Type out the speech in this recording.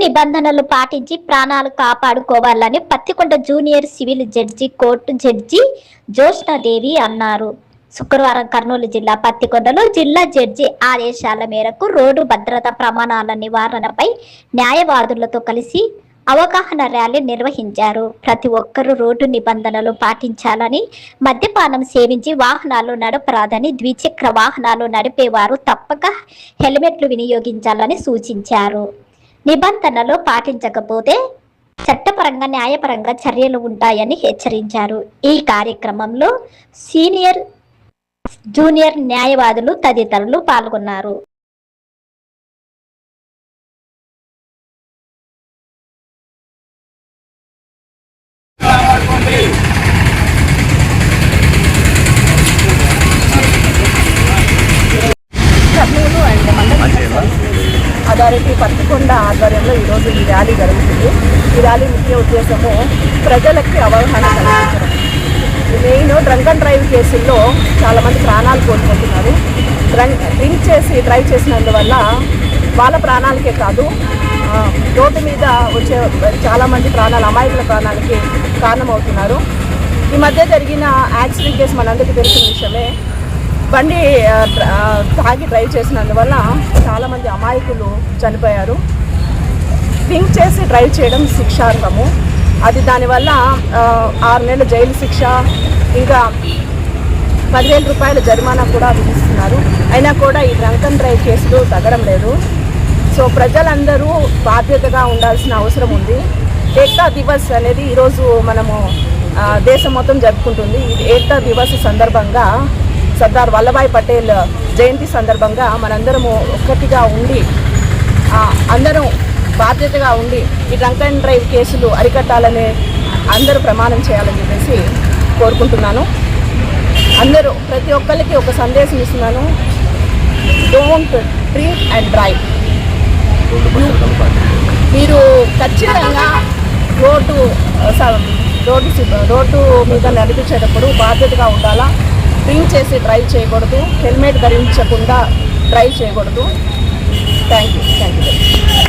నిబంధనలు పాటించి ప్రాణాలు కాపాడుకోవాలని Pattikonda junior civil judge court judge Jyoshnadevi అన్నారు. శుక్రవారం కర్నూలు జిల్లా పత్తికొండలో జిల్లా జడ్జి ఆదేశాల మేరకు రోడ్డు భద్రత ప్రమాణాల నివారణపై న్యాయవాదులతో కలిసి అవగాహన ర్యాలీ నిర్వహించారు. ప్రతి ఒక్కరూ రోడ్డు నిబంధనలు పాటించాలని మద్యపానం సేవించి వాహనాలు నడపరాదని ద్విచక్ర వాహనాలు నడిపేవారు తప్పక హెల్మెట్లు వినియోగించాలని సూచించారు. నిబంధనలు పాటించకపోతే చట్టపరంగా న్యాయపరంగా చర్యలు ఉంటాయని హెచ్చరించారు. ఈ కార్యక్రమంలో సీనియర్ జూనియర్ న్యాయవాదులు తదితరులు పాల్గొన్నారు కర్నూలు అండ్ మండల అథారిటీ పత్తికొండ ఆధ్వర్యంలో ఈరోజు ఈ ర్యాలీ జరుగుతుంది. ఈ ర్యాలీ ముఖ్య ఉద్దేశము ప్రజలకి అవగాహన కలిగించడం మెయిన్ డ్రంక్ అండ్ డ్రైవ్ కేసుల్లో చాలామంది ప్రాణాలు కోల్పోతున్నారు. డ్రంక్ డ్రింక్ చేసి డ్రైవ్ చేసినందువల్ల వాళ్ళ ప్రాణాలకే కాదు రోడ్డు మీద వచ్చే చాలామంది ప్రాణాలు అమాయకుల ప్రాణాలకి కారణమవుతున్నారు. ఈ మధ్య జరిగిన యాక్సిడెంట్ కేసు మనందరికీ తెలిసిన విషయమే. బండి తాగి డ్రైవ్ చేసినందువల్ల చాలామంది అమాయకులు చనిపోయారు. థింక్ చేసి డ్రైవ్ చేయడం శిక్షార్హము. అది దానివల్ల ఆరు నెలల జైలు శిక్ష ఇంకా పదివేల రూపాయల జరిమానా కూడా విధిస్తున్నారు. అయినా కూడా ఈ డ్రంక్ అండ్ డ్రైవ్ కేసులు తగ్గడం లేదు. సో ప్రజలందరూ బాధ్యతగా ఉండాల్సిన అవసరం ఉంది. ఏక్తా దివస్ అనేది ఈరోజు మనము దేశం మొత్తం జరుపుకుంటుంది. ఇది ఏక్తా దివస్ సందర్భంగా సర్దార్ వల్లభాయ్ పటేల్ జయంతి సందర్భంగా మనందరము ఒక్కటిగా ఉండి అందరం బాధ్యతగా ఉండి ఈ డ్రంక్ అండ్ డ్రైవ్ కేసులు అరికట్టాలని అందరూ ప్రమాణం చేయాలని చెప్పేసి కోరుకుంటున్నాను. అందరూ ప్రతి ఒక్కరికి ఒక సందేశం ఇస్తున్నాను. డోంట్ డ్రింక్ అండ్ డ్రైవ్ మీరు ఖచ్చితంగా రోడ్డు స- రోడ్డు రోడ్డు మీద నడిపించేటప్పుడు బాధ్యతగా ఉండాలా? డ్రింక్ చేసి డ్రైవ్ చేయకూడదు. హెల్మెట్ ధరించకుండా డ్రైవ్ చేయకూడదు. Thank you. Thank you.